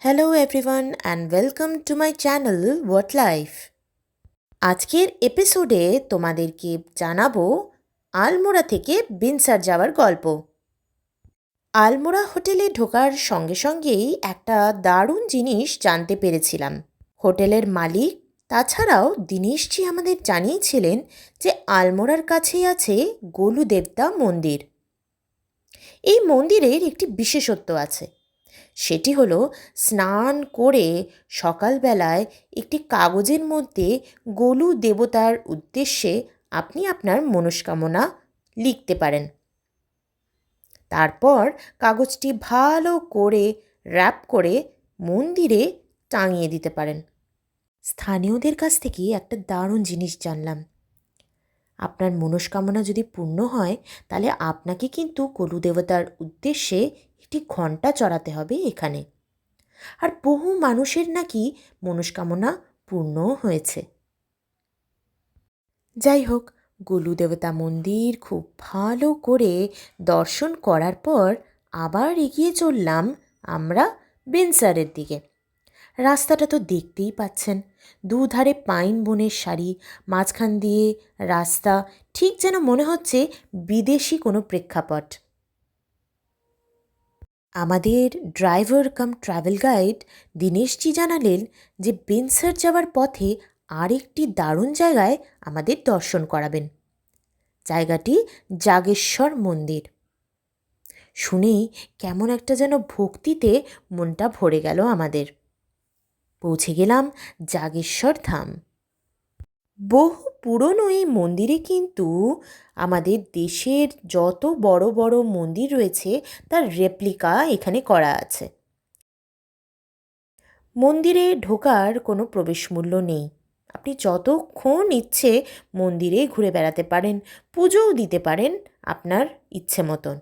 Hello everyone and welcome to my channel what life আজকের এপিসোডে তোমাদেরকে জানাব আলমোড়া থেকে বিনসার যাওয়ার গল্প। আলমোড়া হোটেলে ঢোকার সঙ্গে সঙ্গেই একটা দারুণ জিনিস জানতে পেরেছিলাম। হোটেলের মালিক, তাছাড়াও দিনেশজি আমাদের জানিয়েছিলেন যে আলমোড়ার কাছেই আছে গোলু দেবতা মন্দির। এই মন্দিরের একটি বিশেষত্ব আছে। সেটি হলো স্নান করে সকালবেলায় একটি কাগজের মধ্যে গোলু দেবতার উদ্দেশ্যে আপনি আপনার মনস্কামনা লিখতে পারেন। তারপর কাগজটি ভালো করে র্যাপ করে মন্দিরে টাঙিয়ে দিতে পারেন। স্থানীয়দের কাছ থেকে একটা দারুণ জিনিস জানলাম। আপনার মনস্কামনা যদি পূর্ণ হয়, তাহলে আপনাকে কিন্তু গোলু দেবতার উদ্দেশ্যে একটি ঘণ্টা চড়াতে হবে এখানে। আর বহু মানুষের নাকি মনস্কামনা পূর্ণও হয়েছে। যাই হোক গোলু দেবতা মন্দির খুব ভালো করে দর্শন করার পর আবার এগিয়ে চললাম আমরা বেনসারের দিকে। রাস্তাটা তো দেখতেই পাচ্ছেন, দুধারে পাইন বনের সারি, মাঝখান দিয়ে রাস্তা, ঠিক যেন মনে হচ্ছে বিদেশি কোনো প্রেক্ষাপট। আমাদের driver cum travel guide Dineshji জানালেন যে বেনসার যাওয়ার পথে আরেকটি দারুণ জায়গায় আমাদের দর্শন করাবেন। জায়গাটি জাগেশ্বর মন্দির। শুনেই কেমন একটা যেন ভক্তিতে মনটা ভরে গেল আমাদের। পৌঁছে গেলাম জাগেশ্বর ধাম। বহু পুরনো এই মন্দিরে কিন্তু আমাদের দেশের যত বড় বড় মন্দির রয়েছে, তার রেপ্লিকা এখানে করা আছে। মন্দিরে ঢোকার কোনো প্রবেশ মূল্য নেই। আপনি যতক্ষণ ইচ্ছে মন্দিরে ঘুরে বেড়াতে পারেন, পুজোও দিতে পারেন আপনার ইচ্ছে মতন।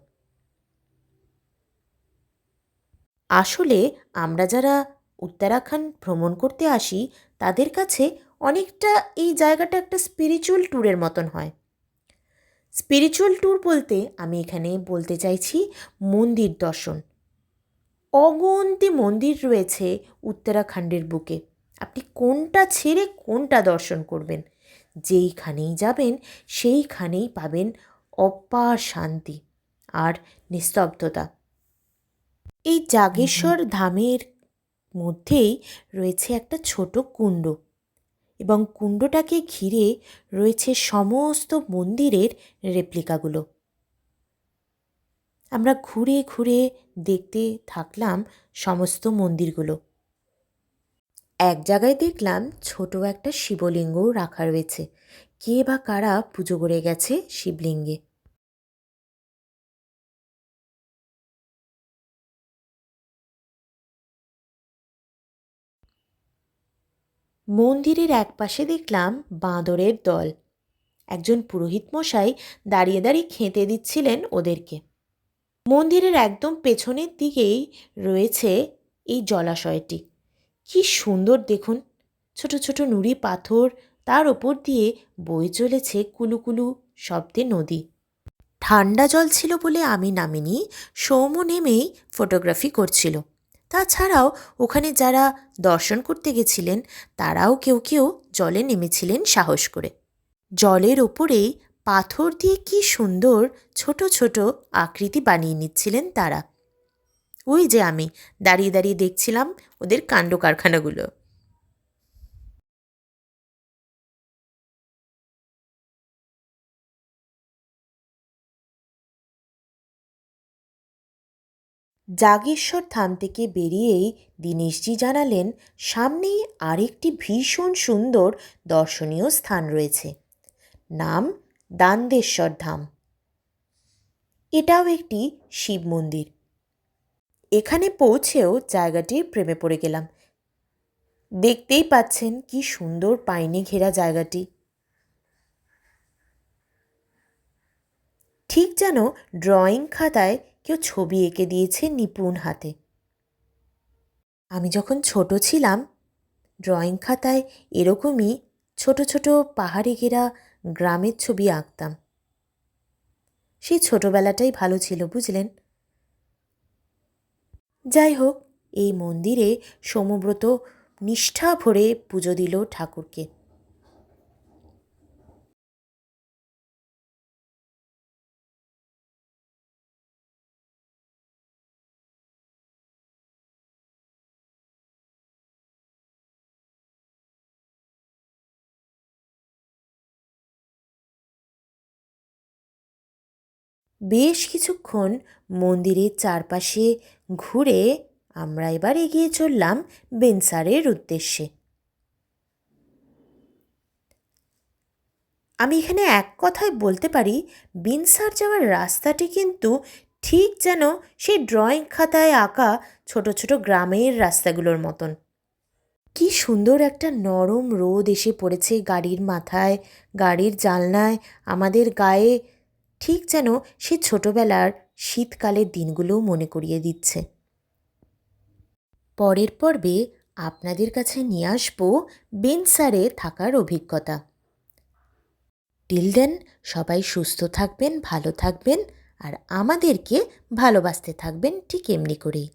আসলে আমরা যারা উত্তরাখণ্ড ভ্রমণ করতে আসি, তাদের কাছে অনেকটা এই জায়গাটা একটা স্পিরিচুয়াল ট্যুরের মতন হয়। স্পিরিচুয়াল ট্যুর বলতে আমি এখানে বলতে চাইছি মন্দির দর্শন। অগন্তি মন্দির রয়েছে উত্তরাখণ্ডের বুকে। আপনি কোনটা ছেড়ে কোনটা দর্শন করবেন? যেইখানেই যাবেন সেইখানেই পাবেন অপার শান্তি আর নিস্তব্ধতা। এই জাগেশ্বর ধামের মধ্যেই রয়েছে একটা ছোট কুণ্ড। এবং কুণ্ডটাকে ঘিরে রয়েছে সমস্ত মন্দিরের রেপ্লিকাগুলো আমরা ঘুরে ঘুরে দেখতে থাকলাম সমস্ত মন্দিরগুলো। এক জায়গায় দেখলাম ছোট একটা শিবলিঙ্গও রাখা রয়েছে। কে বা কারা পুজো করে গেছে শিবলিঙ্গে? মন্দিরের একপাশে দেখলাম বাঁদরের দল। একজন পুরোহিত মশাই দাঁড়িয়ে দাঁড়িয়ে খেতে দিচ্ছিলেন ওদেরকে। মন্দিরের একদম পেছনের দিকেই রয়েছে এই জলাশয়টি। কি সুন্দর দেখুন, ছোট ছোট নুড়ি পাথর, তার ওপর দিয়ে বয়ে চলেছে কুলুকুলু শব্দে নদী। ঠান্ডা জল ছিল বলে আমি নামিনি সৌম নেমেই ফটোগ্রাফি করছিল। তাছাড়াও ওখানে যারা দর্শন করতে গেছিলেন, তারাও কেউ কেউ জলে নেমেছিলেন সাহস করে। জলের ওপরেই পাথর দিয়ে কি সুন্দর ছোট ছোট আকৃতি বানিয়ে নিচ্ছিলেন তারা। ওই যে আমি, দাঁড়িয়ে দাঁড়িয়ে দেখছিলাম ওদের কাণ্ড কারখানাগুলো। জাগেশ্বর ধাম থেকে বেরিয়েই দীনেশজি জানালেন, সামনেই আরেকটি ভীষণ সুন্দর দর্শনীয় স্থান রয়েছে। নাম দান্দেশ্বর ধাম। এটাও একটি শিব মন্দির। এখানে পৌঁছেও জায়গাটির প্রেমে পড়ে গেলাম। দেখতেই পাচ্ছেন কি সুন্দর পাইনে ঘেরা জায়গাটি। ঠিক যেন ড্রয়িং খাতায় কেউ ছবি এঁকে দিয়েছে নিপুণ হাতে। আমি যখন ছোট ছিলাম, ড্রয়িং খাতায় এরকমই ছোট ছোট পাহাড়ে ঘেরা গ্রামের ছবি আঁকতাম। সেই ছোটোবেলাটাই ভালো ছিল, বুঝলেন? যাই হোক, এই মন্দিরে সমব্রত নিষ্ঠা ভরে পুজো দিল ঠাকুরকে। বেশ কিছুক্ষণ মন্দিরের চারপাশে ঘুরে আমরা এবার এগিয়ে চললাম বেনসারের উদ্দেশ্যে। আমি এখানে এক কথায় বলতে পারি বিনসার যাওয়ার রাস্তাটি কিন্তু ঠিক যেন সেই ড্রয়িং খাতায় আঁকা ছোট ছোট গ্রামের রাস্তাগুলোর মতন। কি সুন্দর একটা নরম রোদ এসে পড়েছে গাড়ির মাথায়, গাড়ির জানলায়, আমাদের গায়ে ঠিক যেন সে ছোটবেলার শীতকালের দিনগুলোও মনে করিয়ে দিচ্ছে। পরের পর্বে আপনাদের কাছে নিয়ে আসব বেনসারে থাকার অভিজ্ঞতা। টিল দেন, সবাই সুস্থ থাকবেন, ভালো থাকবেন, আর আমাদেরকে ভালোবাসতে থাকবেন ঠিক এমনি করেই।